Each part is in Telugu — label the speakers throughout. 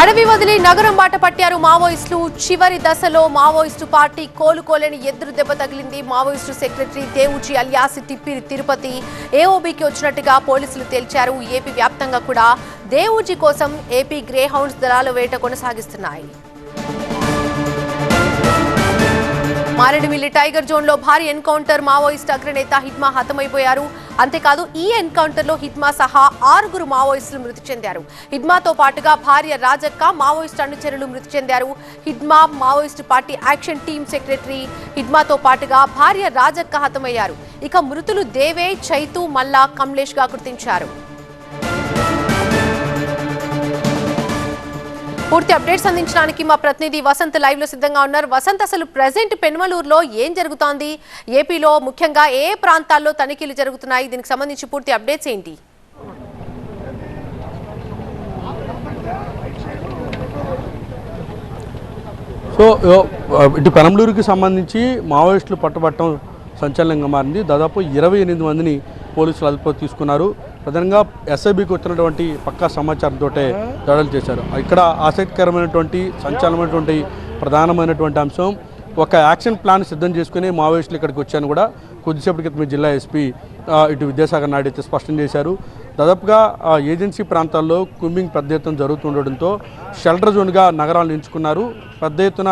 Speaker 1: అడవి వదిలి నగరం బాట పట్టారు మావోయిస్టులు. చివరి దశలో మావోయిస్టు పార్టీ కోలుకోలేని ఎదురు దెబ్బ తగిలింది. మావోయిస్టు సెక్రటరీ దేవుచి అలియాసి తిప్పిరి తిరుపతి. ఏఓబీకి వచ్చినట్టుగా పోలీసులు తేల్చారు. ఏపీ వ్యాప్తంగా కూడా దేవుజీ కోసం ఏపీ గ్రేహౌండ్స్ దళాలు వేట కొనసాగిస్తున్నాయి. మారేడుమిల్లి టైగర్ జోన్లో భారీ ఎన్కౌంటర్ మావోయిస్ట్ అగ్రనేత హిట్మా హతమైపోయారు. అంతేకాదు ఈ ఎన్కౌంటర్లో సహా ఆరుగురు మావోయిస్టులు మృతి చెందారు. హిడ్మాతో పాటుగా భార్య రాజక్క మావోయిస్ట్ అనుచరులు మృతి చెందారు. Hidma Maoist party action team secretary హిట్మాతో పాటుగా భార్య రాజక్క హతమయ్యారు. ఇక మృతులు దేవే చైతు మల్లా కమలేష్గా గుర్తించారు. పూర్తి అప్డేట్స్ అందించడానికి మా ప్రతినిధి వసంత్ లైవ్లో సిద్ధంగా ఉన్నారు. వసంత్ అసలు ప్రజెంట్ పెనుమలూరులో ఏం జరుగుతోంది? ఏపీలో ముఖ్యంగా ఏ ప్రాంతాల్లో తనిఖీలు జరుగుతున్నాయి? దీనికి సంబంధించి పూర్తి అప్డేట్స్ ఏంటి?
Speaker 2: సో ఇటు పెనంలూరుకి సంబంధించి మావోయిస్టులు పట్టబట్టడం సంచలనంగా మారింది. దాదాపు ఇరవై ఎనిమిది మందిని పోలీసులు అదుపులో తీసుకున్నారు. ప్రధానంగా ఎస్ఐబికి వచ్చినటువంటి పక్కా సమాచారంతో దాడులు చేశారు. ఇక్కడ ఆసక్తికరమైనటువంటి సంచలనమైనటువంటి ప్రధానమైనటువంటి అంశం ఒక యాక్షన్ ప్లాన్ సిద్ధం చేసుకుని మావోయిస్టులు ఇక్కడికి వచ్చాను కూడా. కొద్దిసేపటి క్రితం జిల్లా ఎస్పీ ఇటు విద్యాసాగర్ నాయుడు అయితే స్పష్టం చేశారు. దాదాపుగా ఏజెన్సీ ప్రాంతాల్లో కుంబింగ్ పెద్ద ఎత్తున జరుగుతుండడంతో షెల్టర్ జోన్గా నగరాలను ఎంచుకున్నారు. పెద్ద ఎత్తున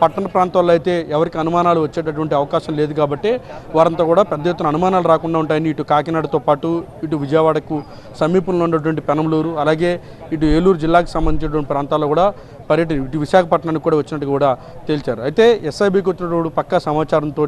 Speaker 2: పట్టణ ప్రాంతాల్లో అయితే ఎవరికి అనుమానాలు వచ్చేటటువంటి అవకాశం లేదు కాబట్టి వారంతా కూడా పెద్ద ఎత్తున అనుమానాలు రాకుండా ఉంటాయని ఇటు కాకినాడతో పాటు ఇటు విజయవాడకు సమీపంలో ఉన్నటువంటి పెనమలూరు అలాగే ఇటు ఏలూరు జిల్లాకు సంబంధించినటువంటి ప్రాంతాల్లో కూడా పర్యటన ఇటు విశాఖపట్నానికి కూడా వచ్చినట్టు కూడా తేల్చారు. అయితే ఎస్ఐబికి వచ్చినటువంటి పక్కా సమాచారంతో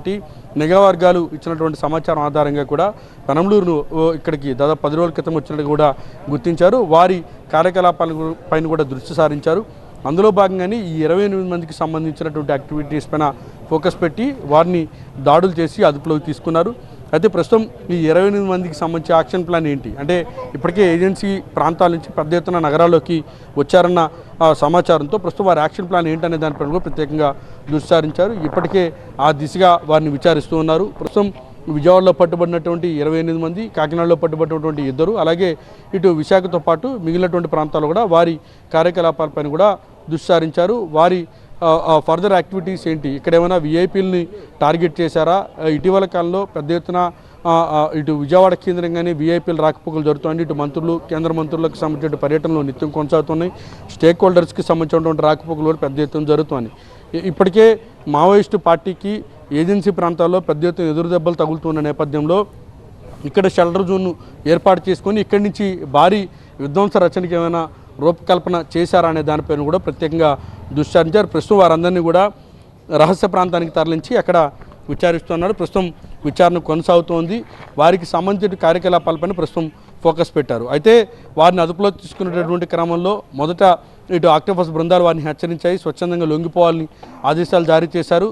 Speaker 2: నిఘా వర్గాలు ఇచ్చినటువంటి సమాచారం ఆధారంగా కూడా పెనమలూరును ఇక్కడికి దాదాపు పది రోజుల క్రితం వచ్చినట్టు కూడా గుర్తించారు. వారి కార్యకలాపాల పైన కూడా దృష్టి సారించారు. అందులో భాగంగానే ఈ ఇరవై ఎనిమిది మందికి సంబంధించినటువంటి యాక్టివిటీస్ పైన ఫోకస్ పెట్టి వారిని దాడులు చేసి అదుపులోకి తీసుకున్నారు. అయితే ప్రస్తుతం ఈ ఇరవై ఎనిమిది మందికి సంబంధించి యాక్షన్ ప్లాన్ ఏంటి? అంటే ఇప్పటికే ఏజెన్సీ ప్రాంతాల నుంచి పెద్ద ఎత్తున నగరాల్లోకి వచ్చారన్న ఆ, సమాచారంతో ప్రస్తుతం వారి యాక్షన్ ప్లాన్ ఏంటనే దానిపైన కూడా ప్రత్యేకంగా దృష్టి సారించారు. ఇప్పటికే ఆ దిశగా వారిని విచారిస్తూ ఉన్నారు. ప్రస్తుతం విజయవాడలో పట్టుబడినటువంటి ఇరవై ఎనిమిది మంది కాకినాడలో పట్టుబడినటువంటి ఇద్దరు అలాగే ఇటు విశాఖతో పాటు మిగిలినటువంటి ప్రాంతాల్లో కూడా వారి కార్యకలాపాలపైన కూడా దుస్సారించారు. వారి ఫర్దర్ యాక్టివిటీస్ ఏంటి? ఇక్కడ ఏమైనా విఐపీలని టార్గెట్ చేశారా? ఇటీవల కాలంలో పెద్ద ఎత్తున ఇటు విజయవాడ కేంద్రంగానే విఐపీలు రాకపోకలు జరుగుతున్నాయి. ఇటు మంత్రులు కేంద్ర మంత్రులకు సంబంధించిన పర్యటనలు నిత్యం కొనసాగుతున్నాయి. స్టేక్ హోల్డర్స్కి సంబంధించినటువంటి రాకపోకలు కూడా పెద్ద ఎత్తున జరుగుతున్నాయి. ఇప్పటికే మావోయిస్టు పార్టీకి ఏజెన్సీ ప్రాంతాల్లో పెద్ద ఎత్తున ఎదురు దెబ్బలు తగులుతున్న నేపథ్యంలో ఇక్కడ షెల్టర్ జోన్ ఏర్పాటు చేసుకొని ఇక్కడి నుంచి భారీ విధ్వంస రచనకి ఏమైనా రూపకల్పన చేశారా అనే దానిపైన కూడా ప్రత్యేకంగా దుశ్చారించారు ప్రస్తుతం వారందరినీ కూడా రహస్య ప్రాంతానికి తరలించి అక్కడ విచారిస్తున్నారు. ప్రస్తుతం విచారణ కొనసాగుతోంది. వారికి సంబంధించిన కార్యకలాపాలపైన ప్రస్తుతం ఫోకస్ పెట్టారు. అయితే వారిని అదుపులో తీసుకునేటటువంటి క్రమంలో మొదట ఇటు ఆక్టోపస్ బృందాలు వారిని హెచ్చరించాయి. స్వచ్ఛందంగా లొంగిపోవాలని ఆదేశాలు జారీ చేశారు.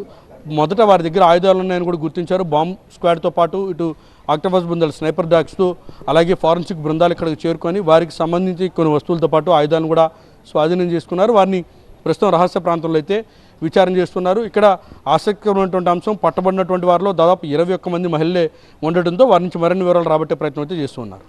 Speaker 2: మొదట వారి దగ్గర ఆయుధాలు ఉన్నాయని కూడా గుర్తించారు. బాంబ్ స్క్వాడ్తో పాటు ఇటు ఆక్టోపస్ బృందాలు స్నైపర్ డాగ్స్తో అలాగే ఫారెన్సిక్ బృందాలు ఇక్కడికి చేరుకొని వారికి సంబంధించి కొన్ని వస్తువులతో పాటు ఆయుధాలను కూడా స్వాధీనం చేసుకున్నారు. వారిని ప్రస్తుతం రహస్య ప్రాంతంలో అయితే విచారణ చేస్తున్నారు. ఇక్కడ ఆసక్తికరమైనటువంటి అంశం పట్టబడినటువంటి వారిలో దాదాపు ఇరవై ఒక్క మంది మహిళలే ఉండటంతో వారి నుంచి మరిన్ని వివరాలు రాబట్టే ప్రయత్నం అయితే చేస్తున్నారు